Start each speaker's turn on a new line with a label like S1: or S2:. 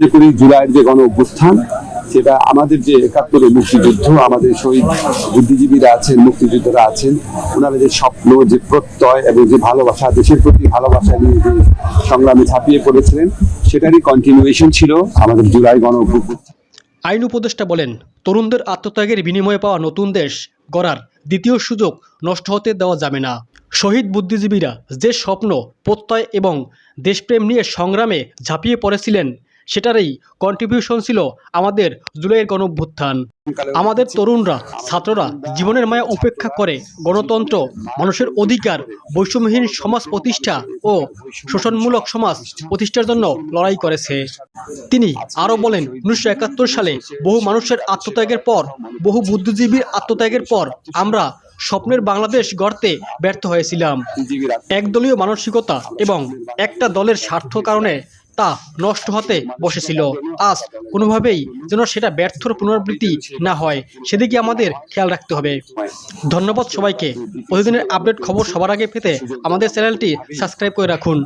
S1: মনে করি জুলাইয়ের যে গণ অভ্যুত্থান, সেটা আমাদের যে একাত্তরের মুক্তিযুদ্ধ, আমাদের শহীদ বুদ্ধিজীবীরা আছেন, মুক্তিযোদ্ধারা আছেন ওনারা যে স্বপ্ন, যে প্রত্যয় এবং যে ভালোবাসা, দেশের প্রতি ভালোবাসা নিয়ে যে সংগ্রামে ঝাঁপিয়ে পড়েছিলেন, সেটারই কন্টিনিউয়েশন ছিল আমাদের জুলাই গণ
S2: আইন উপদেষ্টা বলেন, তরুণদের আত্মত্যাগের বিনিময়ে পাওয়া নতুন দেশ গড়ার দ্বিতীয় সুযোগ নষ্ট হতে দেওয়া যাবে না। শহীদ বুদ্ধিজীবীরা যে স্বপ্ন, প্রত্যয় এবং দেশপ্রেম নিয়ে সংগ্রামে ঝাঁপিয়ে পড়েছিলেন সেটারই কন্ট্রিবিউশন ছিল আমাদের জুলাইয়ের গণঅভ্যুত্থান আমাদের তরুণরা ছাত্ররা জীবনের মায়া উপেক্ষা করে গণতন্ত্র মানুষের অধিকার বৈষম্যহীন সমাজ প্রতিষ্ঠা ও শোষণমূলক সমাজ প্রতিষ্ঠার জন্য লড়াই করেছে। তিনি আরও বলেন উনিশশো একাত্তর সালে বহু মানুষের আত্মত্যাগের পর বহু বুদ্ধিজীবীর আত্মত্যাগের পর আমরা স্বপ্নের বাংলাদেশ গড়তে ব্যর্থ হয়েছিলাম। একদলীয় মানসিকতা এবং একটা দলের স্বার্থ কারণে তা নষ্ট হতে বসেছিল। আজ কোনোভাবেই যেন সেটা ব্যর্থর পুনরাবৃত্তি না হয়, সেদিকে আমাদের খেয়াল রাখতে হবে। ধন্যবাদ সবাইকে। প্রতিদিনের আপডেট খবর সবার আগে পেতে আমাদের চ্যানেলটি সাবস্ক্রাইব করে রাখুন।